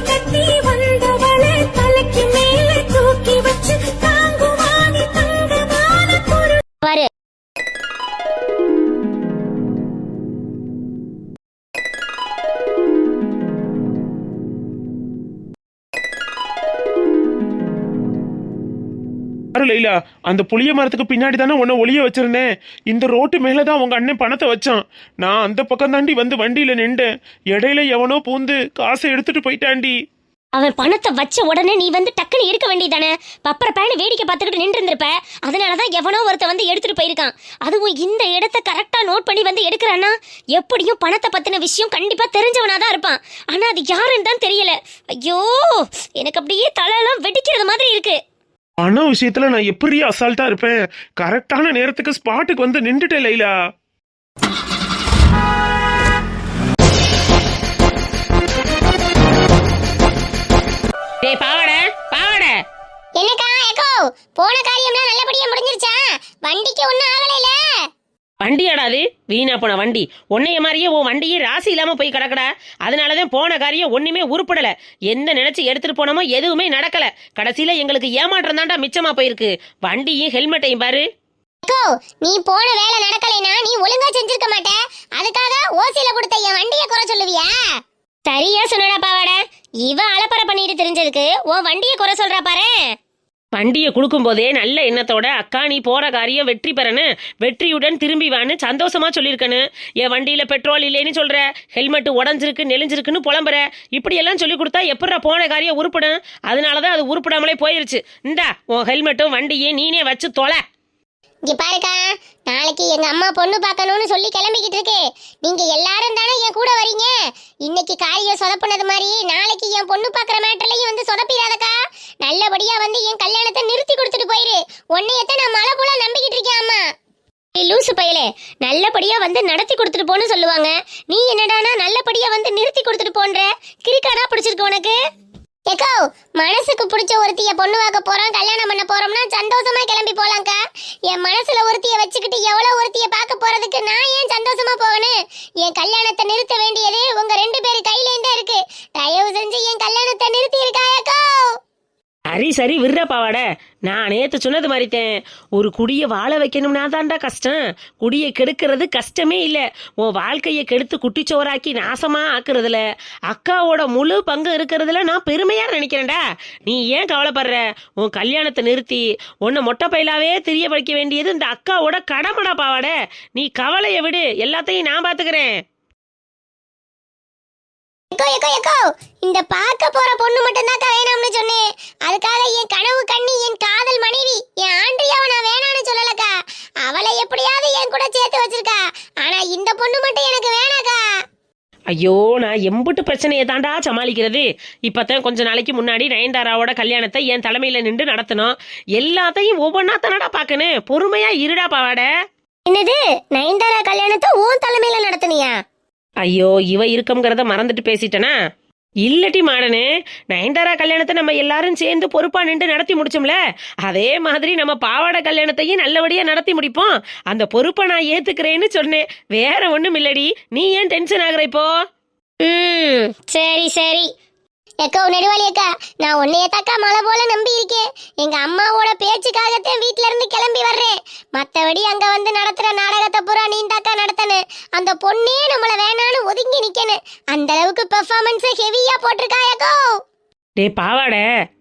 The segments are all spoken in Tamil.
கட்டி லைலா அந்த புளிய மரத்துக்கு பின்னாடி தானே உன்னை ஒளிய வச்சிருந்தேன். இந்த ரோட்டு மேலே தான் உங்க அண்ணன் பணத்தை வச்சான். நான் அந்த பக்கம் தாண்டி வந்து வண்டியில் நின்றேன். இடையில எவனோ பூந்து காசை எடுத்துட்டு போயிட்டாண்டி. அவன் பணத்தை வச்ச உடனே நீ வந்து டக்குன்னு இருக்க வேண்டியதானே? பப்பர பேனு வேடிக்கை பார்த்துக்கிட்டு நின்றுருந்திருப்ப. இருந்திருப்ப அதனாலதான் எவனோ ஒருத்த வந்து எடுத்துட்டு போயிருக்கான். அதுவும் இந்த இடத்த கரெக்டாக நோட் பண்ணி வந்து எடுக்கிறான்னா எப்படியும் பணத்தை பற்றின விஷயம் கண்டிப்பாக தெரிஞ்சவனாக தான் இருப்பான். ஆனால் அது யாருன்னு தான் தெரியல. ஐயோ எனக்கு அப்படியே தலையெல்லாம் வெடிக்கிறது மாதிரி இருக்குது பணம் விஷயத்துல நான் எப்படி அசால்ட்டா இருப்பேன்? கரெக்டான நேரத்துக்கு ஸ்பாட்டுக்கு வந்து நின்றுட்டேன் லைலா. டேய் பாவாட பாவாட. என்னக்கா ஏக்கோ போன காரியம்லாம் நல்லபடியா முடிஞ்சிருச்சா? வண்டிக்கு ஒன்றும் ஆகலைல. வண்டியாடாது வீணா போன வண்டி. உன்னைய மாதிரியே உன் வண்டியே ராசி இல்லாம போய் கிடக்கடா. அதனாலதான் போன காரியம் ஒண்ணுமே உருப்படல. என்ன நினைச்சு எடுத்துட்டு போனோமோ எதுவுமே நடக்கல. கடைசியில எங்களுக்கு ஏமாற்றம் தான்டா மிச்சமா போயிருக்கு. வண்டியும் ஹெல்மெட்டையும் பாரு. நீ போன வேலை நடக்கலைனா நீ ஒழுங்கா செஞ்சிருக்க மாட்ட. அதுக்காக ஓசில கொடுத்த என் வண்டியை குறை சொல்லுவியா? சரியா சொன்னடா பாவாட. இவ அலப்பற பண்ணிட்டு தெரிஞ்சதுக்கு உன் வண்டியை குறை சொல்றா பாரு. வண்டியை கொடுக்கும் போதே நல்ல எண்ணத்தோட அக்கா நீ போற காரியம் வெற்றி பெறனு வெற்றியுடன் திரும்பி வான்னு சந்தோஷமா சொல்லியிருக்கேன்னு என் வண்டியில பெட்ரோல் இல்லைன்னு சொல்ற ஹெல்மெட் உடஞ்சிருக்கு நெளிஞ்சிருக்குன்னு புலம்புற. இப்படி எல்லாம் சொல்லி கொடுத்தா எப்படா போன காரியம் உருப்படும்? அதனாலதான் அது உருப்பிடாமலே போயிருச்சு. இந்தா உன் ஹெல்மெட்டும் வண்டியும் நீனே வச்சு தொலை. இங்க பாருக்கா நாளைக்கு எங்க அம்மா பொண்ணு பார்க்கணும்னு சொல்லி கிளம்பிக்கிட்டு இருக்கு. நீங்க எல்லாரும் தானே என் கூட வரீங்க? இன்னைக்கு காரியம் சொதப்புனது மாதிரி நாளைக்கு என் பொண்ணு பார்க்குற மேட்டர்லையும் வந்து சொதப்பிடாதக்கா. நல்லபடியா வந்து என் கல்யாணத்தை நிறுத்தி கொடுத்துட்டு போயிரு. உன்னையத்தான் நான் மழை போல நம்பிக்கிட்டு இருக்கேன் அம்மா. லூசு பயலே. நல்லபடியா வந்து நடத்தி கொடுத்துட்டு போன்னு சொல்லுவாங்க. நீ என்னடானா நல்லபடியா வந்து நிறுத்தி கொடுத்துட்டு போன்ற கிரிக்காடா பிடிச்சிருக்கு உனக்கு? ஏக்கோ மனசுக்கு பிடிச்ச ஒருத்திய பொண்ணு பார்க்க போறோம் கல்யாணம் பண்ண போறோம்னா சந்தோஷமா கிளம்பி போலாம்க்கா. என் மனசுல ஒருத்திய வச்சுக்கிட்டு எவ்வளவு ஒருத்திய பார்க்க போறதுக்கு நான் ஏன் சந்தோஷமா போகணும் என் கல்யாணத்தை நிறுத்த வேண்டியது உங்க ரெண்டு பேரு கையில தான் இருக்கு. தயவு செஞ்சு என் கல்யாணத்தை நிறுத்தி இருக்காயக்கோ சரி சரி விடுற பாவாட. நான் நேத்து சொன்னது மாதிரித்தேன். ஒரு குடியை வாழ வைக்கணும்னா தான்டா கஷ்டம். குடியை கெடுக்கிறது கஷ்டமே இல்லை. உன் வாழ்க்கையை கெடுத்து குட்டிச்சோராக்கி நாசமா ஆக்குறதுல. அக்காவோட முழு பங்கு இருக்கிறதுல நான் பெருமையா நினைக்கிறேன்டா. நீ ஏன் கவலைப்படுற? உன் கல்யாணத்தை நிறுத்தி உன்னை மொட்டை பயிலாவே தெரிய வைக்க வேண்டியது இந்த அக்காவோட கடமைடா பாவாட. நீ கவலையை விடு. எல்லாத்தையும் நான் பாத்துக்கிறேன். Echo echo echo. இந்த பார்க்க போற பொண்ணு மட்டும் தான் வேணாம்னு சொன்னேன். அதுக்காக என் கனவு கண்ணி என் காதல் மனைவி என் ஆண்ட்ரியாவை நான் வேணாம்னு சொல்லலக்கா. அவளை எப்படியாவது என் கூட சேர்த்து வச்சிருக்கா. ஆனா இந்த பொண்ணு மட்டும் எனக்கு வேணாக்கா. ஐயோ நான் எம்புட்டு பிரச்சனையை தாண்டா சமாளிக்கிறது. இப்பதான் கொஞ்ச நாளைக்கு முன்னாடி நயன்தாராவோட கல்யாணத்தை என் தலைமையில நின்று நடத்தணும் எல்லாத்தையும் ஒவ்வொன்றா தானடா பார்க்கணும்? பொறுமையா இருடா பாவாட. என்னது? நயன்தாரா கல்யாணத்தை உன் தலைமையில நடத்துனியா? ஐயோ இவ இருக்கம்ங்கிறத மறந்துட்டு பேசிட்டனா? இல்லட்டி மாடனே நயன்தாரா கல்யாணத்தை நம்ம எல்லாரும் சேர்ந்து பொறுப்பா நின்று நடத்தி முடிச்சோம்ல? அதே மாதிரி நம்ம பாவாடை கல்யாணத்தையும் நல்லபடியா நடத்தி முடிப்போம். அந்த பொறுப்பை நான் ஏத்துக்கிறேன்னு சொன்னேன். வேற ஒண்ணும் இல்லடி. நீ ஏன் டென்ஷன் ஆகுற இப்போ? ம் சரி சரி. எக்கோ நெடுவாளி அக்கா நான் உன்னைய தக்கா மலை போல நம்பி இருக்கேன். எங்க அம்மாவோட பேச்சுக்காகத்தான் வீட்ல இருந்து கிளம்பி வர்றேன். மத்தபடி அங்க வந்து நடத்துற நாடகத்தை பூரா நீ தாக்கா நடத்தனு அந்த பொண்ணே நம்மள வேணான்னு ஒதுங்கி நிக்கணும். அந்த அளவுக்கு பெர்ஃபார்மன்ஸ் ஹெவியா போட்டிருக்கா எக்கோ டேய் பாவாட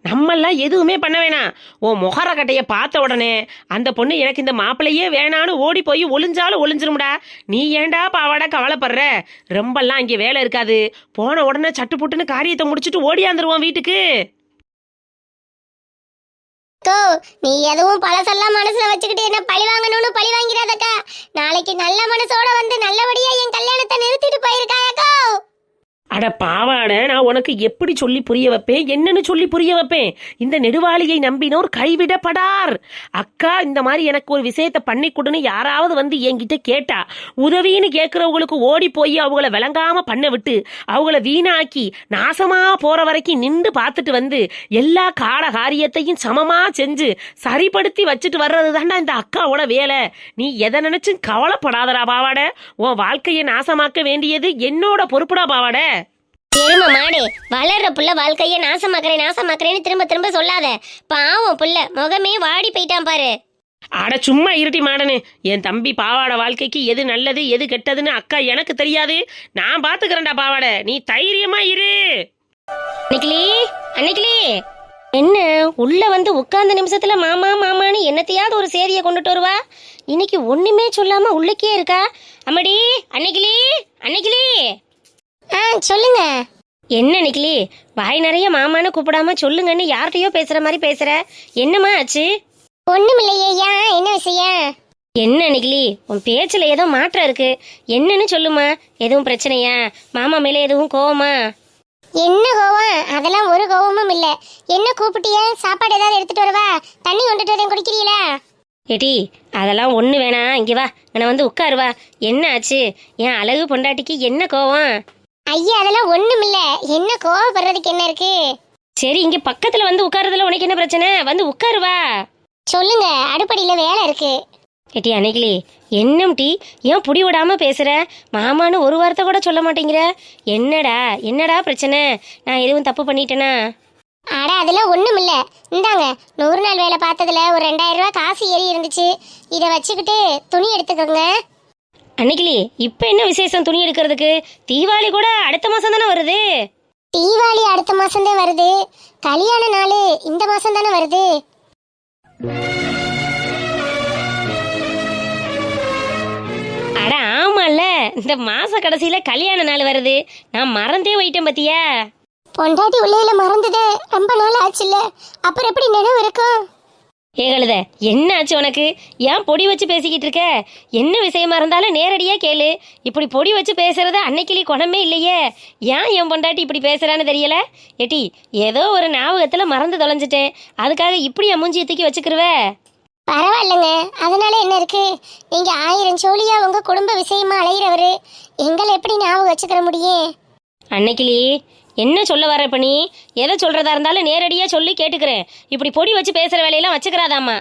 நம்மெல்லாம் எதுவுமே பண்ண வேணாம். உன் முகரக்கட்டையை பார்த்த உடனே அந்த பொண்ணு எனக்கு இந்த மாப்பிள்ளையே வேணான்னு ஓடி போய் ஒளிஞ்சாலும் ஒளிஞ்சிரும்டா. நீ ஏன்டா பாவாடா கவலைப்படுற? ரொம்பலாம் இங்கே வேலை இருக்காது. போன உடனே சட்டு புட்டுன்னு காரியத்தை முடிச்சுட்டு ஓடியாந்துருவோம் வீட்டுக்கு. தோ நீ எதுவும் பழசெல்லாம் மனசுல வச்சுக்கிட்டு என்ன பழி வாங்கணும்னு பழி வாங்கிறாதக்கா. நாளைக்கு நல்ல மனசோட வந்து நல்லபடியா என் கல்யாணத்தை அட பாவாட நான் உனக்கு எப்படி சொல்லி புரிய வைப்பேன்? என்னன்னு சொல்லி புரிய வைப்பேன். இந்த நெடுவாளியை நம்பினோர் கைவிடப்படார். அக்கா இந்த மாதிரி எனக்கு ஒரு விஷயத்தை பண்ணி கொடுன்னு யாராவது வந்து என்கிட்ட கேட்டா உதவின்னு கேட்குறவங்களுக்கு ஓடி போய் அவங்கள விளங்காம பண்ண விட்டு அவங்கள வீணாக்கி நாசமா போற வரைக்கும் நின்று பார்த்துட்டு வந்து எல்லா கால காரியத்தையும் சமமா செஞ்சு சரிப்படுத்தி வச்சுட்டு வர்றது தாண்டா இந்த அக்காவோட வேலை. நீ எதை நினைச்சும் கவலைப்படாதடா பாவாட. உன் வாழ்க்கையை நாசமாக்க வேண்டியது என்னோட பொறுப்புடா பாவாட. எரும மாடு வளர்ற புள்ள வாழ்க்கைய நாசமாக்குறேன் நாசமாக்குறேன்னு திரும்ப திரும்ப சொல்லாத. பாவம் புள்ள முகமே வாடி போயிட்டான் பாரு. அட சும்மா இருட்டி மாடனு. என் தம்பி பாவாடை வாழ்க்கைக்கு எது நல்லது எது கெட்டதுன்னு அக்கா எனக்கு தெரியாது. நான் பாத்துக்கிறேன்டா பாவாடை. நீ தைரியமா இரு. அன்னைக்கிளி அன்னைக்கிளி. என்ன உள்ள வந்து உட்கார்ந்த நிமிஷத்துல மாமா மாமான்னு என்னத்தையாவது ஒரு சேதியை கொண்டுட்டு வருவா? இன்னைக்கு ஒண்ணுமே சொல்லாம உள்ளக்கே இருக்கா? அம்மடி அன்னைக்கிளி அன்னைக்கிளி. ஆ சொல்லுங்க. என்ன நிக்கிலி? வாய் நிறைய மாமான்னு கூப்பிடாம சொல்லுங்கன்னு யார்கிட்டயோ பேசுற மாதிரி பேசுற. என்னம்மா ஆச்சு? ஒண்ணுமில்லையா என்ன விஷயம்? என்ன நிக்கிலி? உன் பேச்சுல ஏதோ மாற்றம் இருக்கு. என்னன்னு சொல்லுமா? எதுவும் பிரச்சனையா? மாமா மேல எதுவும் கோவமா? என்ன கோவம்? அதெல்லாம் ஒரு கோவமும் இல்ல. என்ன கூப்பிட்டிய? சாப்பாடு ஏதாவது எடுத்துட்டு வரவா? தண்ணி கொண்டுட்டு வரேன் குடிக்கிறீங்களா? ஏடி அதெல்லாம் ஒண்ணு வேணாம். இங்க வா. நான் வந்து உட்காருவா என்ன ஆச்சு? என் அழகு பொண்டாட்டிக்கு என்ன கோவம்? ஐயா அதெல்லாம் ஒண்ணும் இல்ல என்ன கோவப்படுறதுக்கு என்ன இருக்கு? சரி இங்க பக்கத்துல வந்து உட்காருறதுல உனக்கு என்ன பிரச்சனை? வந்து உட்காருவா சொல்லுங்க அடுப்படியில வேலை இருக்கு. ஏட்டி அன்னைக்கிளி என்னம் டீ ஏன் புடி விடாம பேசுற? மாமான்னு ஒரு வார்த்தை கூட சொல்ல மாட்டேங்கிற. என்னடா என்னடா பிரச்சனை? நான் எதுவும் தப்பு பண்ணிட்டேனா? அட அதெல்லாம் ஒண்ணும் இல்ல இந்தாங்க நூறு நாள் வேலை பார்த்ததுல ஒரு ரெண்டாயிரம் ரூபாய் காசு ஏறி இருந்துச்சு. இதை வச்சுக்கிட்டு துணி எடுத்துக்கோங்க. அன்னைக்கிளி இப்போ என்ன விசேஷம் துணி எடுக்கிறதுக்கு? தீபாவளி கூட அடுத்த மாசம் தானே வருது? தீபாவளி அடுத்த மாசம் தான் வருது. கல்யாண நாள் இந்த மாசம் தானே வருது. அட ஆமால இந்த மாச கடைசியில கல்யாண நாள் வருது. நான் மறந்தே போயிட்டேன் பாத்தியா? பொண்டாட்டி உள்ளையில மறந்தது ரொம்ப நாள் ஆச்சுல்ல. அப்புறம் எப்படி நினைவு இருக்கும்? ஏகழுத என்ன ஆச்சு உனக்கு? ஏன் பொடி வச்சு பேசிக்கிட்டு இருக்க? என்ன விஷயமா இருந்தாலும் நேரடியா கேளு. இப்படி பொடி வச்சு பேசுறது அன்னைக்கிளி குணமே இல்லையே. ஏன் என் பொண்டாட்டி இப்படி பேசுறான்னு தெரியல? ஏட்டி ஏதோ ஒரு ஞாபகத்துல மறந்து தொலைஞ்சிட்டேன். அதுக்காக இப்படி என் தூக்கி வச்சுக்கிருவ? பரவாயில்லைங்க. அதனால என்ன இருக்கு? நீங்க ஆயிரம் சோழியா உங்க குடும்ப விஷயமா அலையிறவரு. எங்களை எப்படி ஞாபகம் வச்சுக்கிற முடியும்? அன்னைக்கிளி என்ன சொல்ல வர இப்ப நீ எதை சொல்றதா இருந்தாலும் நேரடியா சொல்லி கேட்டுக்கிறேன். இப்படி பொடி வச்சு பேசுற வேலையெல்லாம் வச்சுக்கிறாதாம்மா.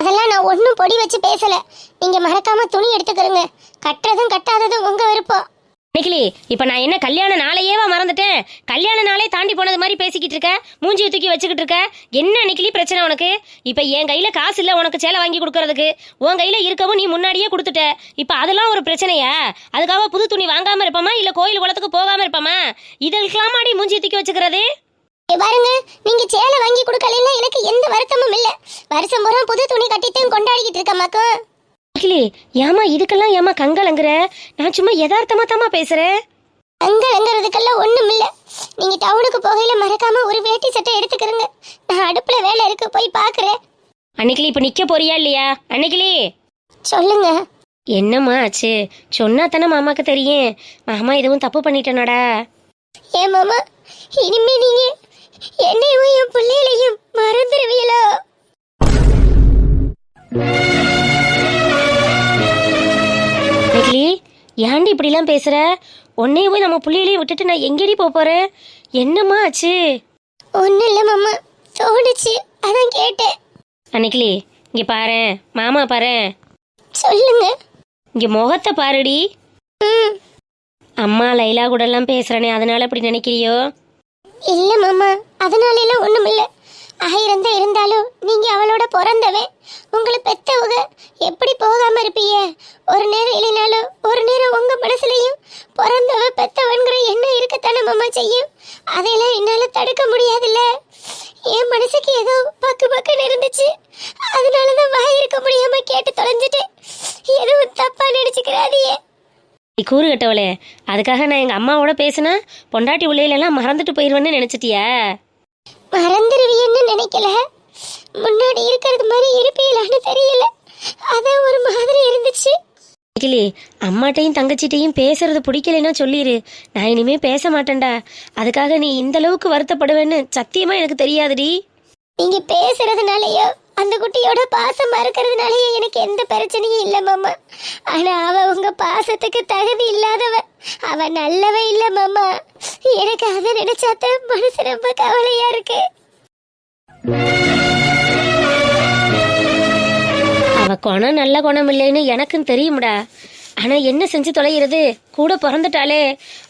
அதெல்லாம் நான் ஒன்றும் பொடி வச்சு பேசல. நீங்க மறக்காம துணி எடுத்துக்கிறங்க கட்டுறதும் கட்டாததும் உங்க விருப்பம். நிக்கிலி இப்ப நான் என்ன கல்யாண நாளையேவா மறந்துட்டேன்? கல்யாண நாளே தாண்டி போனது மாதிரி பேசிக்கிட்டு இருக்க? மூஞ்சியை தூக்கி வச்சுக்கிட்டு இருக்க? என்ன நிக்கிலி பிரச்சனை உனக்கு? இப்ப என் கையில காசு இல்ல உனக்கு சேலை வாங்கி கொடுக்கறதுக்கு. உன் கையில இருக்கவும் நீ முன்னாடியே கொடுத்துட்ட. இப்ப அதெல்லாம் ஒரு பிரச்சனையா? அதுக்காக புது துணி வாங்காம இருப்போமா? இல்ல கோயில் குளத்துக்கு போகாம இருப்போமா? இதற்கெல்லாமாடி மூஞ்சியை தூக்கி வச்சுக்கிறது? பாருங்க நீங்க சேலை வாங்கி கொடுக்கலன்னா எனக்கு எந்த வருத்தமும் இல்ல. வருஷம் பூரா புது துணி கட்டித்தான் கொண்டாடிக்கிட்டு இருக்கமாக்கும் அகிலி ஏமா இதுக்கெல்லாம் ஏமா கங்கலங்குற நான் சும்மா யதார்த்தமா தாமா பேசுறேன் கங்கலங்கிறதுக்கெல்லாம் ஒண்ணும் இல்ல நீங்க டவுனுக்கு போகையில மறக்காம ஒரு வேட்டி சட்டை எடுத்துக்கிறங்க நான் அடுப்புல வேலை இருக்கு போய் பாக்குறேன். அன்னைக்கிளி இப்ப நிக்க போறியா இல்லையா? அன்னைக்கிளி சொல்லுங்க. என்னம்மா ஆச்சு? சொன்னா தானே மாமாக்கு தெரியும். மாமா எதுவும் தப்பு பண்ணிட்டனடா. ஏன் மாமா இனிமே நீங்க என்னையும் என் பிள்ளைகளையும் மறந்துடுவீங்களோ நெக்லி ஏன்டி இப்படிலாம் பேசுற? உன்னையும் போய் நம்ம புள்ளையிலையும் விட்டுட்டு நான் எங்கேடி போக போறேன் என்னம்மா ஆச்சு? ஒன்றும் இல்லை மாமா. தோணுச்சு. அதான் கேட்டேன். அன்னைக்கிளி இங்கே பாரு. மாமா பாரு. சொல்லுங்க. இங்கே முகத்தை பாருடி. அம்மா லைலா கூட எல்லாம் பேசுறனே அதனால இப்படி நினைக்கிறியோ? இல்ல மாமா. அதனால எல்லாம் ஒண்ணும் இல்ல ஆயிரம் தான் இருந்தாலும் நீங்க அவளோட பிறந்தவன் உங்களை பெத்தவங்க எப்படி போகாம இருப்பீங்க? ஒரு நேரம் இல்லைனாலும் ஒரு நேரம் உங்க மனசுலயும் பிறந்தவ பெத்தவன்கிற எண்ணம் இருக்கத்தானே மாமா செய்யும்? அதையெல்லாம் என்னால தடுக்க முடியாதுல்ல. என் மனசுக்கு ஏதோ பக்கு பக்குன்னு இருந்துச்சு. அதனாலதான் வாய் இருக்க முடியாம கேட்டு தொலைஞ்சிட்டேன் எதுவும் தப்பா நினைச்சுக்கிறாதியே நீ கூறு கட்டவளே அதுக்காக நான் எங்கள் அம்மாவோட பேசினா பொண்டாட்டி உள்ளையிலெல்லாம் மறந்துட்டு போயிடுவேன்னு நினச்சிட்டியா? மறந்துடுவியன்னு நினைக்கல. முன்னாடி இருக்கிறது மாதிரி இருப்பீங்களான்னு தெரியல. அதான் ஒரு மாதிரி இருந்துச்சு. கிளி அம்மாட்டையும் தங்கச்சிட்டையும் பேசுறது பிடிக்கலைன்னா சொல்லிடு நான் இனிமே பேச மாட்டேன்டா. அதுக்காக நீ இந்த அளவுக்கு வருத்தப்படுவேன்னு சத்தியமா எனக்கு தெரியாதுடி. நீங்க பேசுறதுனாலயோ அந்த குட்டியோட பாசமா இருக்கிறதுனாலயே எனக்கு எந்த பிரச்சனையும் இல்ல மாமா. ஆனா அவ உங்க பாசத்துக்கு தகுதி இல்லாதவ. அவ நல்லவ இல்ல மாமா. எனக்கு அதை நினைச்சாத்த மனசு ரொம்ப கவலையா இருக்கு. அவ குணம் நல்ல குணம் இல்லைன்னு எனக்கும் தெரியும்டா. ஆனா என்ன செஞ்சு தொலைகிறது? கூட பிறந்துட்டாளே.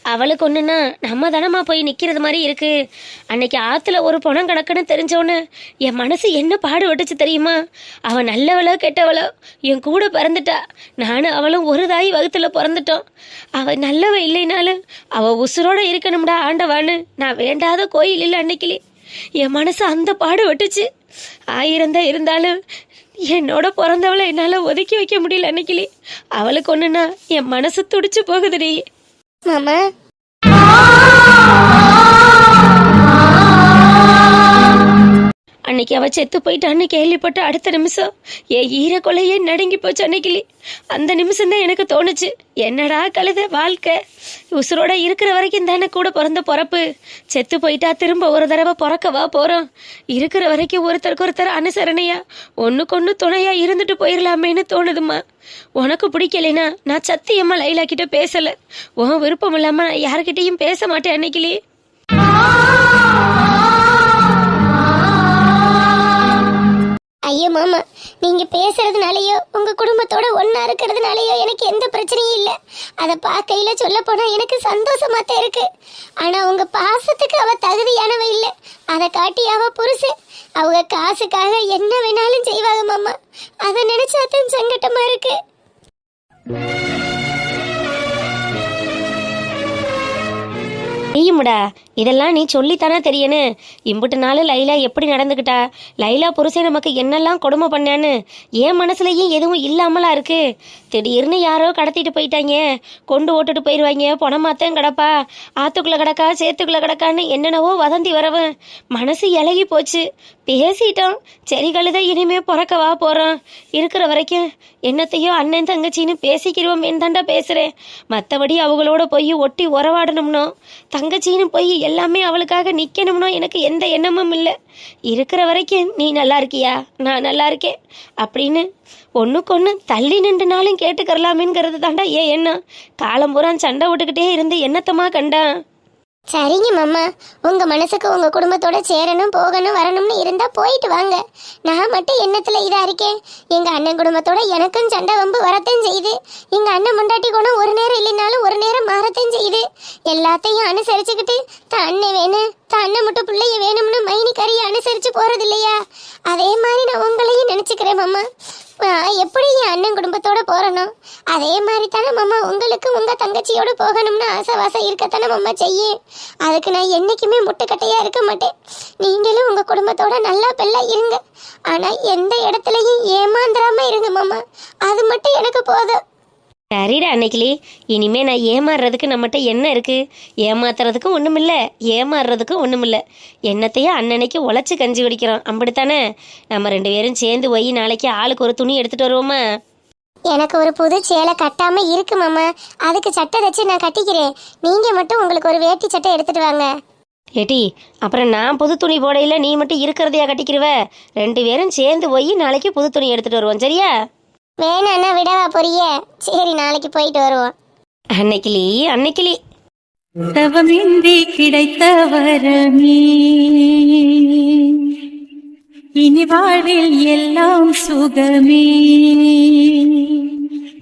அவளுக்கு ஒண்ணுன்னா நம்ம தானம்மா போய் நிக்கிறது மாதிரி இருக்கு. அன்னைக்கு ஆத்துல ஒரு பணம் கிடக்குன்னு தெரிஞ்சோன்னு என் மனசு என்ன பாடுபட்டுச்சு தெரியுமா? அவ நல்லவளோ கெட்டவளோ என் கூட பிறந்துட்டா. நானும் அவளும் ஒரு தாய் வகுத்துல பிறந்துட்டோம். அவ நல்லவ இல்லைனாலும் அவ உசுரோட இருக்கணும்டா ஆண்டவான்னு நான் வேண்டாத கோயில் இல்லை அன்னைக்கிலே. என் மனசு அந்த பாடுபட்டுச்சு ஆயிரம் தான் இருந்தாலும் என்னோட பிறந்தவளை என்னால் ஒதுக்கி வைக்க முடியல அன்னைக்கிலே. அவளுக்கு ஒன்றுனா என் மனசு துடிச்சு போகுதுடி. மாமா. அன்னைக்கு அவ செத்து போயிட்டான்னு கேள்விப்பட்ட அடுத்த நிமிஷம் என் ஈர கொலையே நடுங்கி போச்சு அன்னைக்கிளி அந்த நிமிஷம்தான் எனக்கு தோணுச்சு என்னடா கழுத வாழ்க்கை? உசுரோட இருக்கிற வரைக்கும் தானே கூட பிறந்த பிறப்பு. செத்து போயிட்டா திரும்ப ஒரு தடவை பிறக்கவா போறோம். இருக்கிற வரைக்கும் ஒருத்தருக்கு ஒருத்தர் அனுசரணையா ஒண்ணுக்கு ஒன்று துணையா இருந்துட்டு போயிடலாமேன்னு தோணுதுமா உனக்கு பிடிக்கலைனா நான் சத்தியம்மா லைலா கிட்ட பேசல. உன் விருப்பம் இல்லாம நான் யார்கிட்டையும் பேச மாட்டேன் அன்னைக்கிளி ஐயோ மாமா நீங்க பேசுறதுனாலயோ உங்க குடும்பத்தோட ஒன்றா இருக்கிறதுனாலயோ எனக்கு எந்த பிரச்சனையும் இல்ல. அத பார்க்கையில சொல்ல போனா எனக்கு சந்தோஷமா தான் இருக்கு. ஆனா உங்க பாசத்துக்கு அவ தகுதியானவ இல்ல. அதை காட்டி அவ புருஷன் அவங்க காசுக்காக என்ன வேணாலும் செய்வாங்க மாமா. அதை நினைச்சாதான் சங்கட்டமா இருக்கு. நீயும்டா இதெல்லாம் நீ சொல்லித்தானே தெரியணும் இம்புட்டு நாள் லைலா எப்படி நடந்துக்கிட்டா லைலா புருஷன் நமக்கு என்னெல்லாம் கொடுமை பண்ணான்னு என் மனசுலயும் எதுவும் இல்லாமலா இருக்கு. திடீர்னு யாரோ கடத்திட்டு போயிட்டாங்க. கொண்டு ஓட்டுட்டு போயிடுவாங்க பணமாத்தான் கிடப்பா. ஆத்துக்குள்ள கிடக்கா சேத்துக்குள்ள கிடக்கான்னு என்னென்னவோ வதந்தி வரவன் மனசு இலகி போச்சு பேசிட்டோம். சரி கழுத இனிமே பிறக்கவா போறோம். இருக்கிற வரைக்கும் என்னத்தையோ அண்ணன் தங்கச்சின்னு பேசிக்கிறோம் தாண்டா பேசுறேன் மற்றபடி அவங்களோட போய் ஒட்டி உறவாடணும்னோ? தங்கச்சின்னு போய் எல்லாமே அவளுக்காக நிக்கணும்னோ? எனக்கு எந்த எண்ணமும் இல்லை. இருக்கிற வரைக்கும் நீ நல்லா இருக்கியா? நான் நல்லா இருக்கேன். அப்படின்னு ஒன்றுக்கொன்று தள்ளி நின்றுனாலும் கேட்டுக்கரலாமேங்கிறது தாண்டா ஏன் என்ன காலம் பூரா சண்டை விட்டுக்கிட்டே இருந்து என்னத்தமா கண்டான்? சரிங்க மாமா. உங்க மனசுக்கு உங்க குடும்பத்தோட சேரணும் போகணும் வரணும்னு இருந்தா போயிட்டு வாங்க. நான் மட்டும் எண்ணத்துல இதா இருக்கேன்? எங்க அண்ணன் குடும்பத்தோட எனக்கும் சண்டை வம்பு வரத்தையும் செய்யுது. எங்க அண்ணன் முண்டாட்டி கூட ஒரு நேரம் இல்லைனாலும் ஒரு நேரம் மாறத்தான் செய்யுது. எல்லாத்தையும் அனுசரிச்சுக்கிட்டு தான் அண்ணன் வேணும் தான் அண்ணன் மட்டும் பிள்ளைய வேணும்னு மைனி கறியை அனுசரிச்சு போறது இல்லையா அதே மாதிரி நான் உங்களையும் நினைச்சுக்கிறேன் மாமா. எப்படி என் அண்ணன் குடும்பத்தோட போறனோ அதே மாதிரி தானே மாமா உங்களுக்கு உங்கள் தங்கச்சியோட போகணும்னு ஆசைவாசம் இருக்கத்தானே மாமா செய்ய. அதுக்கு நான் என்றைக்குமே முட்டுக்கட்டையாக இருக்க மாட்டேன். நீங்களும் உங்கள் குடும்பத்தோட நல்லா பெல்லா இருங்க. ஆனால் எந்த இடத்துலையும் ஏமாந்துடாமல் இருங்க மாமா. அது மட்டும் எனக்கு போதும். சரிடா அன்னைக்கிளி. இனிமே நான் ஏமாறுறதுக்கு நம்மகிட்ட என்ன இருக்கு? ஏமாத்துறதுக்கும் ஒண்ணுமில்ல. ஏமாறுறதுக்கும் ஒன்றும் இல்லை என்னத்தையே அன்னன்னைக்கு உழைச்சி கஞ்சி குடிக்கிறோம். அப்படித்தானே? நம்ம ரெண்டு பேரும் சேர்ந்து போய் நாளைக்கு ஆளுக்கு ஒரு துணி எடுத்துகிட்டு வருவோமா? எனக்கு ஒரு புது சேலை கட்டாம இருக்கு மாமா. அதுக்கு சட்டை தச்சு நான் கட்டிக்கிறேன். நீங்க மட்டும் உங்களுக்கு ஒரு வேட்டி சட்டை எடுத்துட்டு வாங்க. ஏட்டி அப்புறம் நான் புது துணி போடையில நீ மட்டும் இருக்கிறதையா கட்டிக்கிறவ ரெண்டு பேரும் சேர்ந்து போய் நாளைக்கு புது துணி எடுத்துட்டு வருவோம் சரியா? வேணாண்ணா விடவா பொரிய சரி நாளைக்கு போயிட்டு வருவோம். அன்னைக்கிளி அன்னைக்கிளி தவமின்றி கிடைத்த வரமே இனி வாழ்வில் எல்லாம் சுகமே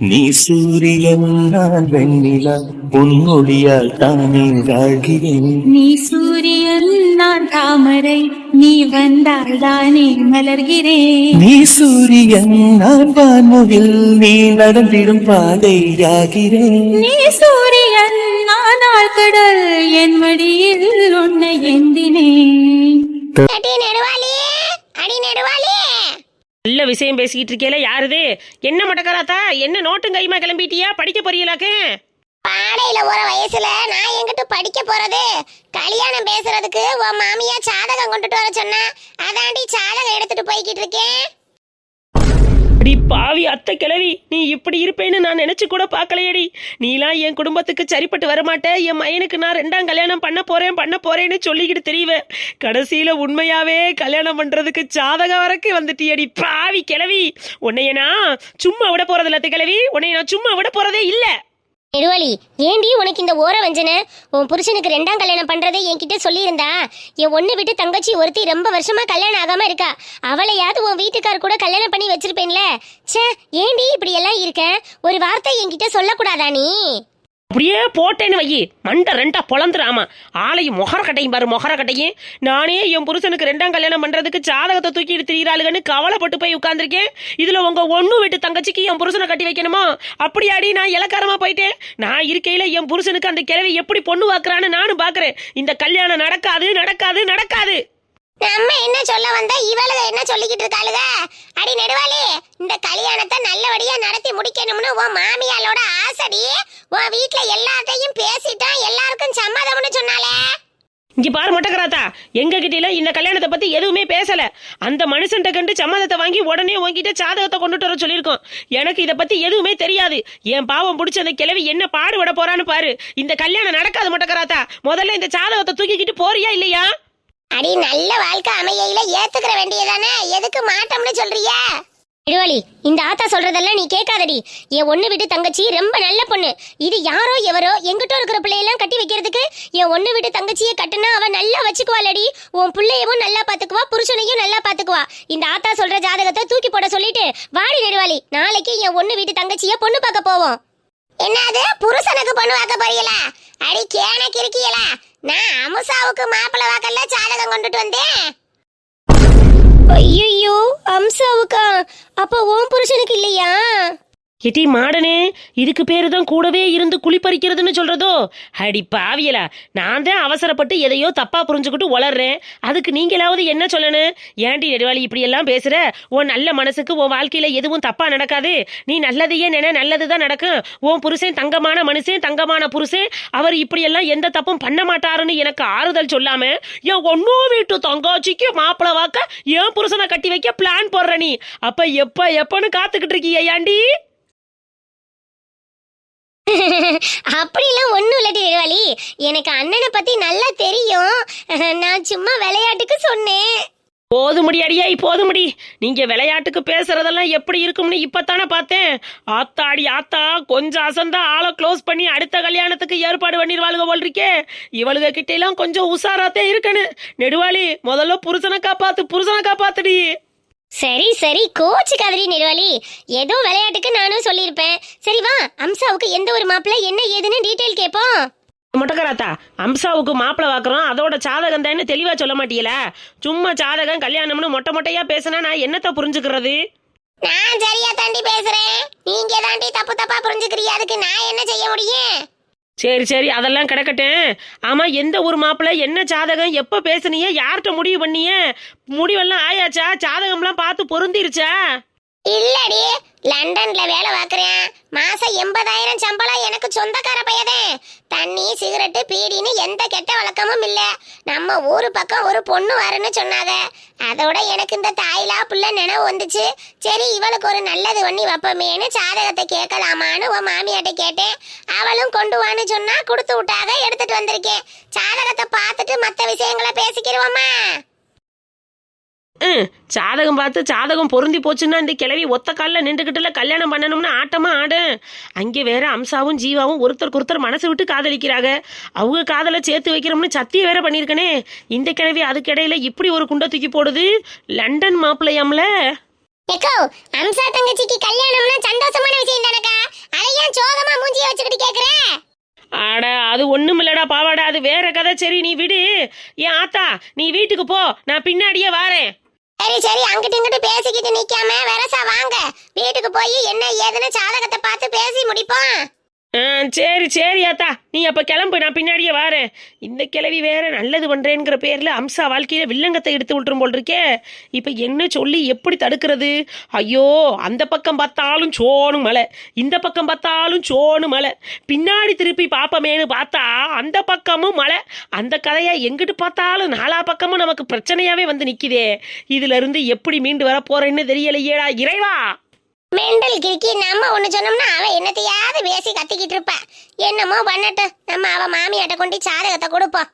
நீ சூரியன் நான் வெண்ணிலா பொன்னொழியால் தானே வாழ்கிறேன் நீ சூரியன் நான் தாமரை நீ வந்தால் தானே மலர்கிறேன் நீ சூரியன் நான் வான்முகில் நீ நடந்திடும் பாதையாகிறேன் நீ சூரியன் நானால் கடல் என் மடியில் உன்னை எந்தினேன் அடி நெடுவாளி அடி நெடுவாளி. நல்ல விஷயம் பேசிக்கிட்டு இருக்கேல யாருது? என்ன மட்டக்கராத்தா என்ன நோட்டும் கைமா கிளம்பிட்டியா? படிக்க போறீங்களாக்கு? பாடையில ஒரு வயசுல நான் எங்கிட்ட படிக்க போறது? கல்யாணம் பேசுறதுக்கு உன் மாமியா சாதகம் கொண்டுட்டு வர சொன்னா அதாண்டி சாதகம் எடுத்துட்டு போய்கிட்டு இருக்கேன். அடி பாவி அத்தை கிளவி நீ இப்படி இருப்பேன்னு நான் நினைச்சு கூட பார்க்கலையடி. நீலாம் என் குடும்பத்துக்கு சரிப்பட்டு வரமாட்டேன் என் மையனுக்கு நான் ரெண்டாம் கல்யாணம் பண்ண போறேன் பண்ண போறேன்னு சொல்லிக்கிட்டு தெரியவேன் கடைசியில உண்மையாவே கல்யாணம் பண்றதுக்கு சாதகம் வரைக்கும் வந்துட்டியடி பாவி கிளவி உன்னைய நான் சும்மா விட போகிறதில்ல அத்தை கிளவி உன்னைய நான் சும்மா விட போறதே இல்லை. நெடுவாளி ஏண்டி உனக்கு இந்த ஓர வஞ்சனை? உன் புருஷனுக்கு ரெண்டாம் கல்யாணம் பண்றதை என்கிட்ட சொல்லியிருந்தா? என் ஒன்று விட்டு தங்கச்சி ஒருத்தி ரொம்ப வருஷமா கல்யாணம் ஆகாம இருக்கா. அவளையாவது உன் வீட்டுக்கார் கூட கல்யாணம் பண்ணி வச்சிருப்பேன்ல. ச்சே ஏண்டி இப்படி எல்லாம் இருக்க? ஒரு வார்த்தை என்கிட்ட சொல்லக்கூடாதா நீ? அப்படியே போட்டேன்னு வையி. மண்டை ரெண்டா பொழந்துடாமா ஆளையும் மொகர கட்டையும் பாரு மொகர கட்டையும் நானே என் புருஷனுக்கு ரெண்டாம் கல்யாணம் பண்றதுக்கு ஜாதகத்தை தூக்கிட்டு திரியிறாளுகன்னு கவலைப்பட்டு போய் உட்காந்துருக்கேன் இதுல உங்க ஒண்ணு வீட்டு தங்கச்சிக்கு என் புருஷனை கட்டி வைக்கணுமா? அப்படியாடி நான் இலக்காரமா போயிட்டேன். நான் இருக்கையில என் புருஷனுக்கு அந்த கிழவி எப்படி பொண்ணு பார்க்குறான்னு நானும் பாக்குறேன். இந்த கல்யாணம் நடக்காது நடக்காது நடக்காது. நம்ம என்ன சொல்ல வந்தா இவளுக என்ன சொல்லிக்கிட்டு இருக்காளுக? அடி நெடுவாளி இந்த கல்யாணத்தை நல்லபடியா நடத்தி முடிக்கணும்னு உன் மாமியாளோட ஆசடி. உன் வீட்ல எல்லாத்தையும் பேசிட்டான் எல்லாருக்கும் சம்மதம்னு சொன்னாலே இங்க பாரு மொட்டக்கராத்தா எங்க கிட்டல இந்த கல்யாணத்தை பத்தி எதுவுமே பேசல. அந்த மனுஷன்ட்ட கண்டு சம்மதத்தை வாங்கி உடனே உங்ககிட்ட சாதகத்தை கொண்டுட்டு வர சொல்லியிருக்கோம். எனக்கு இதை பத்தி எதுவுமே தெரியாது. என் பாவம் பிடிச்ச அந்த கிழவி என்ன பாடுபட போறான்னு பாரு. இந்த கல்யாணம் நடக்காது மொட்டக்கராத்தா முதல்ல இந்த சாதகத்தை தூக்கிக்கிட்டு போறியா இல்லையா? அடி நல்ல வாழ்க்கை அமையையில ஏத்துக்கிற வேண்டியதானே? எதுக்கு மாட்டோம்னு சொல்றிய? நெடுவாளி இந்த ஆத்தா சொல்றதெல்லாம் நீ கேட்காதடி. என் ஒண்ணு விட்டு தங்கச்சி ரொம்ப நல்ல பொண்ணு. இது யாரோ எவரோ எங்கிட்ட இருக்கிற பிள்ளையெல்லாம் கட்டி வைக்கிறதுக்கு என் ஒண்ணு விட்டு தங்கச்சியை கட்டுனா அவ நல்லா வச்சுக்குவாளடி. உன் பிள்ளையவும் நல்லா பாத்துக்குவா புருஷனையும் நல்லா பாத்துக்குவா. இந்த ஆத்தா சொல்ற ஜாதகத்தை தூக்கி போட சொல்லிட்டு வாடி நெடுவாளி நாளைக்கு என் ஒண்ணு வீட்டு தங்கச்சிய பொண்ணு பார்க்க போவோம். என்னது? புருஷனுக்கு பொண்ணு பார்க்க போறீங்களா? அடி கேன கிறுக்கியலா நான் அமுசாவுக்கு மாப்பிள்ளை வாக்கல்ல ஜாதகம் கொண்டுட்டு வந்தேன். ஐயோ அம்சாவுக்கா? அப்ப ஓம் புருஷனுக்கு இல்லையா? எட்டி மாடனே இதுக்கு பேரு தான் கூடவே இருந்து குளிப்பறிக்கிறதுன்னு சொல்றதோ? அடி பாவியலா நான் தான் அவசரப்பட்டு எதையோ தப்பா புரிஞ்சுக்கிட்டு வளர்றேன் அதுக்கு நீங்களாவது என்ன சொல்லணும்? ஏன்டி நெடுவாளி இப்படி எல்லாம் பேசுற? உன் நல்ல மனசுக்கு உன் வாழ்க்கையில எதுவும் தப்பா நடக்காது. நீ நல்லதையே நினை நல்லதுதான் நடக்கும். உன் புருஷன் தங்கமான மனுஷன் தங்கமான புருஷன் அவர் இப்படியெல்லாம் எந்த தப்பும் பண்ண மாட்டாருன்னு எனக்கு ஆறுதல் சொல்லாம என் ஒன்னோ வீட்டு தங்காச்சிக்கு மாப்பிள வாக்க என் புருஷனை கட்டி வைக்க பிளான் போடுற நீ. அப்ப எப்ப எப்பன்னு காத்துக்கிட்டு இருக்கீங்க ஏன்டி அப்படிலாம் ஒன்றும் இல்லடி நெடுவாளி எனக்கு அண்ணனை பத்தி நல்லா தெரியும். நான் சும்மா விளையாட்டுக்கு சொன்னேன். போதுமுடி அடியாய் போதுமுடி. நீங்க விளையாட்டுக்கு பேசுறதெல்லாம் எப்படி இருக்கும்னு இப்பத்தானே பார்த்தேன். ஆத்தாடி ஆத்தா கொஞ்சம் அசந்தா ஆளை க்ளோஸ் பண்ணி அடுத்த கல்யாணத்துக்கு ஏற்பாடு பண்ணிடுவாளுங்க போல் இருக்கே இவளுக கிட்ட எல்லாம் கொஞ்சம் உஷாராத்தே இருக்கணும் நெடுவாளி முதல்ல புருஷனை காப்பாத்து புருஷனை காப்பாத்துடி. சரி சரி கோச்சு கதறி நெடுவாளி ஏதோ விளையாட்டுக்கு நானும் சொல்லியிருப்பேன். சரி வா அம்சாவுக்கு எந்த ஒரு மாப்பிள்ளை என்ன ஏதுன்னு டீட்டெயில் கேட்போம் மொட்டக்கராத்தா அம்சாவுக்கு மாப்பிளை வாக்குறோம் அதோட ஜாதகம் தானே தெளிவா சொல்ல மாட்டீங்களா சும்மா ஜாதகம் கல்யாணம்னு மொட்டை மொட்டையா பேசினா நான் என்னத்த புரிஞ்சுக்கிறது? நான் சரியா தாண்டி பேசுறேன். நீங்க தாண்டி தப்பு தப்பா புரிஞ்சுக்கிறீங்க. அதுக்கு நான் என்ன செய்ய முடியும்? சரி சரி அதெல்லாம் கிடக்கட்டேன் ஆமா எந்த ஒரு மாப்பிள்ளை என்ன ஜாதகம் எப்ப பேசுனீங்க யார்கிட்ட முடிவு பண்ணிய? முடிவெல்லாம் ஆயாச்சா? ஜாதகம்லாம் பார்த்து பொருந்திருச்சா? இல்லடி லண்டன்ல வேலை பார்க்கறேன். மாசம் எண்பதாயிரம் சம்பளம் எனக்கு சொந்தக்கார பையதே தண்ணி சிகரெட்டு பீடின்னு எந்த கெட்ட வழக்கமும் இல்ல. நம்ம ஊரு பக்கம் ஒரு பொண்ணு வரும்னு சொன்னாங்க. அதோட எனக்கு இந்த தாயிலா புள்ள நினைவு வந்துச்சு. சரி இவளுக்கு ஒரு நல்லது ஒண்ணி வைப்பமேனு சாதகத்தை கேட்கலாமான்னு உன் மாமியாட்ட கேட்டேன். அவளும் கொண்டு வான்னு சொன்னா கொடுத்து விட்டாக எடுத்துட்டு வந்திருக்கேன். சாதகத்தை பார்த்துட்டு மற்ற விஷயங்களை பேசிக்கிருவோமா? ம் ஜாதகம் பார்த்து ஜாதகம் பொருந்தி போச்சுன்னா இந்த கிழவி ஒத்த காலில் நின்றுக்கிட்டுல கல்யாணம் பண்ணணும்னு ஆட்டமா ஆடு அங்கே வேற அம்சாவும் ஜீவாவும் ஒருத்தருக்கு ஒருத்தர் மனசு விட்டு காதலிக்கிறாங்க. அவங்க காதலை சேர்த்து வைக்கிறோம்னு சத்தியம் வேற பண்ணியிருக்கனே. இந்த கிழவி அதுக்கிடையில இப்படி ஒரு குண்டை தூக்கி போடுது. லண்டன் மாப்பிள்ளையாம்ல. எக்கோ அம்சா தங்கச்சிக்கு கல்யாணம்னா சந்தோஷமான விஷயம் தானக்கா? அதை ஏன் சோகமா மூஞ்சிய வச்சுக்கிட்டு கேக்குற? அட அது ஒண்ணும் இல்லடா பாவாடா. அது வேற கதை. சரி நீ விடு. ஏன் ஆத்தா நீ வீட்டுக்கு போ. நான் பின்னாடியே வாரேன். சரி சரி அங்கிட்டு இங்கிட்டு பேசிக்கிட்டு நிக்காம வரசா வாங்க. வீட்டுக்கு போய் என்ன ஏதுன்னு சாதகத்தை பார்த்து பேசி முடிப்போம். ஆ, சரி சரி அத்தா. நீ அப்போ கிளம்பு நான் பின்னாடியே வாரேன். இந்த கிளவி வேற நல்லது பண்ணுறேங்கிற பேரில் அம்சா வாழ்க்கையில் வில்லங்கத்தை எடுத்து விட்டுரும் போல் இருக்கே இப்போ என்ன சொல்லி எப்படி தடுக்கிறது? ஐயோ அந்த பக்கம் பார்த்தாலும் சோனு மலை இந்த பக்கம் பார்த்தாலும் சோனு மலை பின்னாடி திருப்பி பாப்பமேன்னு பார்த்தா அந்த பக்கமும் மலை அந்த கதையை எங்கிட்டு பார்த்தாலும் நாலா பக்கமும் நமக்கு பிரச்சனையாகவே வந்து நிற்கிதே இதிலிருந்து எப்படி மீண்டு வர போகிறேன்னு தெரியலையேடா இறைவா! மெண்டல் கிறுக்கி நம்ம ஒண்ணு சொன்னோம்னா அவ என்னத்தையாவது பேசி கத்திக்கிட்டு இருப்பா. என்னமோ பண்ணட்டும். நம்ம அவ மாமியாட்ட கொண்டு சாதகத்தை கொடுப்போம்.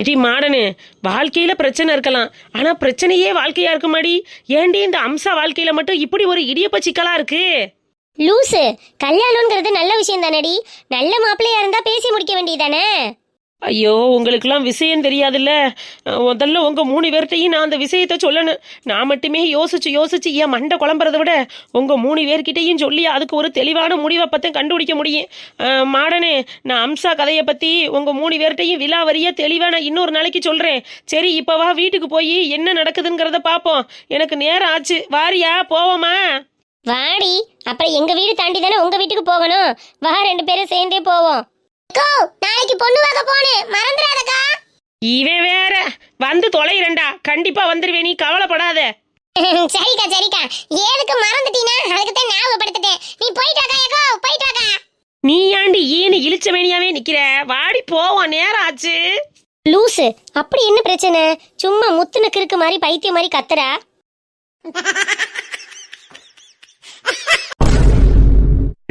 டி மாடனு வாழ்க்கையில பிரச்சனை இருக்கலாம். ஆனா பிரச்சனையே வாழ்க்கையா இருக்குமாடி ஏண்டி இந்த அம்சா வாழ்க்கையில மட்டும் இப்படி ஒரு இடியப்ப சிக்கலா இருக்கு? லூசு கல்யாணம்ங்கிறது நல்ல விஷயம் தானடி. நல்ல மாப்பிள்ளையா இருந்தா பேசி முடிக்க வேண்டியதானே ஐயோ உங்களுக்கெல்லாம் விஷயம் தெரியாதுல்ல? முதல்ல உங்க மூணு பேர்கிட்டையும் நான் அந்த விஷயத்தை சொல்லணும். நான் மட்டுமே யோசிச்சு யோசிச்சு என் மண்டை குழம்புறத விட உங்க மூணு பேர்கிட்டையும் சொல்லி அதுக்கு ஒரு தெளிவான முடிவை பற்றி கண்டுபிடிக்க முடியும். மாடனே நான் அம்சா கதையை பற்றி உங்க மூணு பேர்கிட்டையும் விலாவரியா தெளிவாக நான் இன்னொரு நாளைக்கு சொல்கிறேன் சரி இப்போ வா வீட்டுக்கு போய் என்ன நடக்குதுங்கிறத பார்ப்போம் எனக்கு நேரம் ஆச்சு. வாரியா போவோமா? வாடி. அப்புறம் எங்க வீடு தாண்டி தானே உங்க வீட்டுக்கு போகணும். வா ரெண்டு பேரும் சேர்ந்தே போவோம். நாளைக்கு பொண்ணு பார்க்க போனேன் மறந்துடாதக்கா. இவன் வேற. வந்து தொலைகிறேன்டா கண்டிப்பா வந்துருவேன். நீ கவலைப்படாத. சரிக்கா சரிக்கா. ஏதுக்கு மறந்துட்டீனா அதுக்கு தான் ஞாபகப்படுத்திட்டேன். நீ போயிட்டு வாக்கா ஏக்கோ போயிட்டு வாக்கா. நீ ஏண்டி ஈனு இழிச்ச மேனியாவே நிக்கிற? வாடி போவோம். நேரம் ஆச்சு. லூசு அப்படி என்ன பிரச்சனை? சும்மா முத்துன கிறுக்கு மாதிரி பைத்தியம் மாதிரி கத்துறா?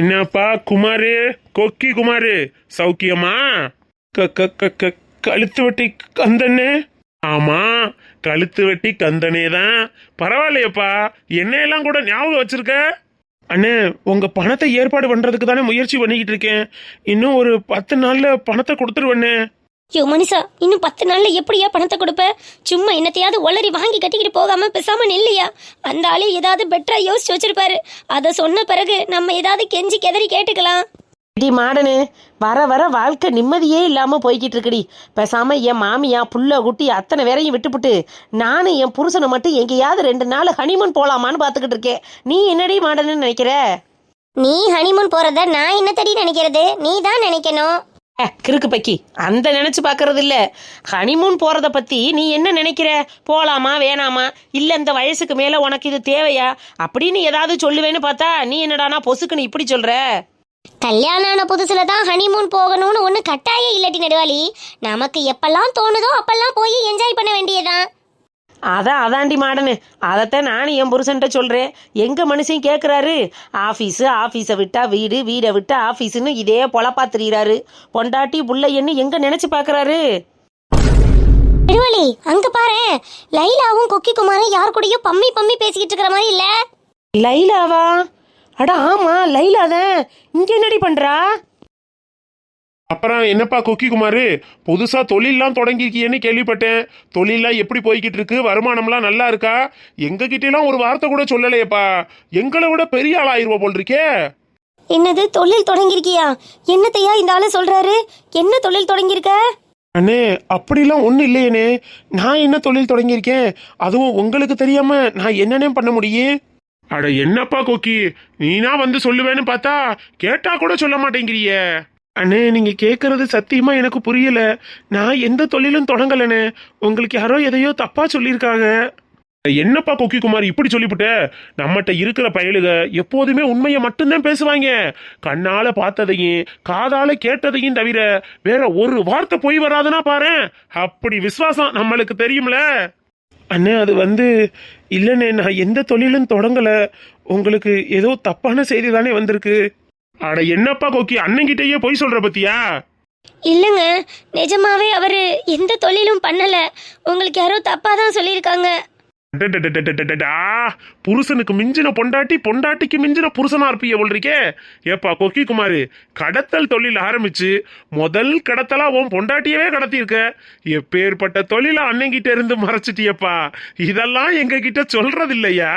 என்னப்பா குமாரு? கொக்கி குமாரு சௌக்கியமா? க- க- க- க- கழுத்து வெட்டி கந்தண்ணே? ஆமா கழுத்து வெட்டி கந்தனே தான். பரவாயில்லையப்பா என்னையெல்லாம் கூட ஞாபகம் வச்சிருக்க? அண்ணே உங்க பணத்தை ஏற்பாடு பண்றதுக்கு தானே முயற்சி பண்ணிக்கிட்டு இருக்கேன். இன்னும் ஒரு பத்து நாள்ல பணத்தை கொடுத்துருவேண்ணே யோ மனுஷா இன்னும் பத்து நாள்ல எப்படியா பணத்தை கொடுப்ப? சும்மா என்னத்தையாவது ஒளரி வாங்கி கட்டிக்கிட்டு போகாம பேசாம நில்லையா? அந்த ஆளு ஏதாவது பெட்டரா யோசிச்சு வச்சிருப்பாரு. அதை சொன்ன பிறகு நம்ம ஏதாவது கெஞ்சி கெதறி கேட்டுக்கலாம். டி மாடனு வர வர வாழ்க்கை நிம்மதியே இல்லாம போய்கிட்டு இருக்குடி. பேசாம என் மாமியா புள்ள குட்டி அத்தனை வேறையும் விட்டுப்புட்டு நானும் என் புருஷனை மட்டும் எங்கேயாவது ரெண்டு நாள் ஹனிமூன் போலாமான்னு பாத்துக்கிட்டு இருக்கேன். நீ என்னடி மாடன்னு நினைக்கிற? நீ ஹனிமூன் போறத நான் என்ன தடி நினைக்கிறது? நீ தான் நினைக்கணும். கிறுக்கு பக்கி. அந்த நினைச்சு பார்க்கறது இல்ல ஹனிமூன் போறத பத்தி நீ என்ன நினைக்கிற? போலாமா வேணாமா? இல்ல இந்த வயசுக்கு மேல உனக்கு இது தேவையா? அப்படின்னு ஏதாவது சொல்லுவேன்னு பார்த்தா நீ என்னடானா பொசுக்குன்னு இப்படி சொல்ற? கல்யாணம் ஆன புதுசுல தான் ஹனிமூன் போகணும்னு ஒண்ணு கட்டாயம் இல்லட்டி நடுவாளி. நமக்கு எப்பெல்லாம் தோணுதோ அப்பெல்லாம் போய் என்ஜாய் பண்ண வேண்டியதான் அதான் அதாண்டி மாடனு. அதைத்தான் நானும் என் புருஷன்ட்ட சொல்றேன். எங்க மனுஷன் கேட்குறாரு ஆஃபீஸு ஆஃபீஸை விட்டா வீடு வீடை விட்டா ஆஃபீஸுன்னு இதே பொழப்பா திரியிறாரு பொண்டாட்டி புள்ள என்ன எங்க நினைச்சு பார்க்கறாரு நெடுவாளி அங்க பாரு. லைலாவும் கொக்கி குமாரும் யார் கூடயோ பம்மி பம்மி பேசிக்கிட்டு இருக்கிற மாதிரி இல்ல. லைலாவா? அட ஆமா லைலா தான் இங்க என்னடி பண்றா? அப்புறம் என்னப்பா கொக்கி குமாரு? புதுசா தொழிலெல்லாம் தொடங்கிருக்கியேன்னு கேள்விப்பட்டேன். தொழிலெல்லாம் எப்படி போய்கிட்டு இருக்கு வருமானம்லாம் நல்லா இருக்கா? எங்க கிட்டலாம் ஒரு வார்த்தை கூட சொல்லலையேப்பா. எங்களை விட பெரிய ஆளாயிருவ போல் இருக்கே என்னது தொழில் தொடங்கியிருக்கியா? என்னத்தையா இந்த ஆளு சொல்றாரு? என்ன தொழில் தொடங்கியிருக்க? அண்ணே அப்படிலாம் ஒன்றும் இல்லையேனே நான் என்ன தொழில் தொடங்கியிருக்கேன்? அதுவும் உங்களுக்கு தெரியாம நான் என்னென்ன பண்ண முடியும் அட என்னப்பா கொக்கி? நீனா வந்து சொல்லுவேன்னு பார்த்தா கேட்டா கூட சொல்ல மாட்டேங்கிறியே. அண்ணே நீங்க கேட்கறது சத்தியமா எனக்கு புரியல. நான் எந்த தொழிலும் தொடங்கலண்ணே. உங்களுக்கு யாரோ எதையோ தப்பா சொல்லியிருக்காங்க. என்னப்பா கொக்கி குமார் இப்படி சொல்லிவிட்ட? நம்மகிட்ட இருக்கிற பயலுக எப்போதுமே உண்மையை மட்டும்தான் பேசுவாங்க. கண்ணால பார்த்ததையும் காதால கேட்டதையும் தவிர வேற ஒரு வார்த்தை போய் வராதுன்னா பாரு அப்படி விசுவாசம் நம்மளுக்கு தெரியும்ல? அண்ணே அது வந்து இல்லைண்ணே நான் எந்த தொழிலும் தொடங்கல. உங்களுக்கு ஏதோ தப்பான செய்தி தானே வந்திருக்கு. அட என்னப்பா கொக்கி அண்ணன்கிட்டயே போய் சொல்ற பத்தியா? இல்லைங்க நிஜமாவே அவரு எந்த தொழிலும் பண்ணல. உங்களுக்கு யாரோ தப்பா தான் சொல்லியிருக்காங்க. டடடடடடடடா, புருஷனுக்கு மிஞ்சின பொண்டாட்டி பொண்டாட்டிக்கு மிஞ்சின புருஷனா இருப்பீங்க போல் இருக்கே. ஏப்பா கொக்கி குமாரு கடத்தல் தொழில் ஆரம்பிச்சு முதல் கடத்தலா உன் பொண்டாட்டியவே கடத்தியிருக்க. எப்பேற்பட்ட தொழில அண்ணங்கிட்ட இருந்து மறைச்சிட்டியப்பா. இதெல்லாம் எங்க கிட்ட சொல்றது இல்லையா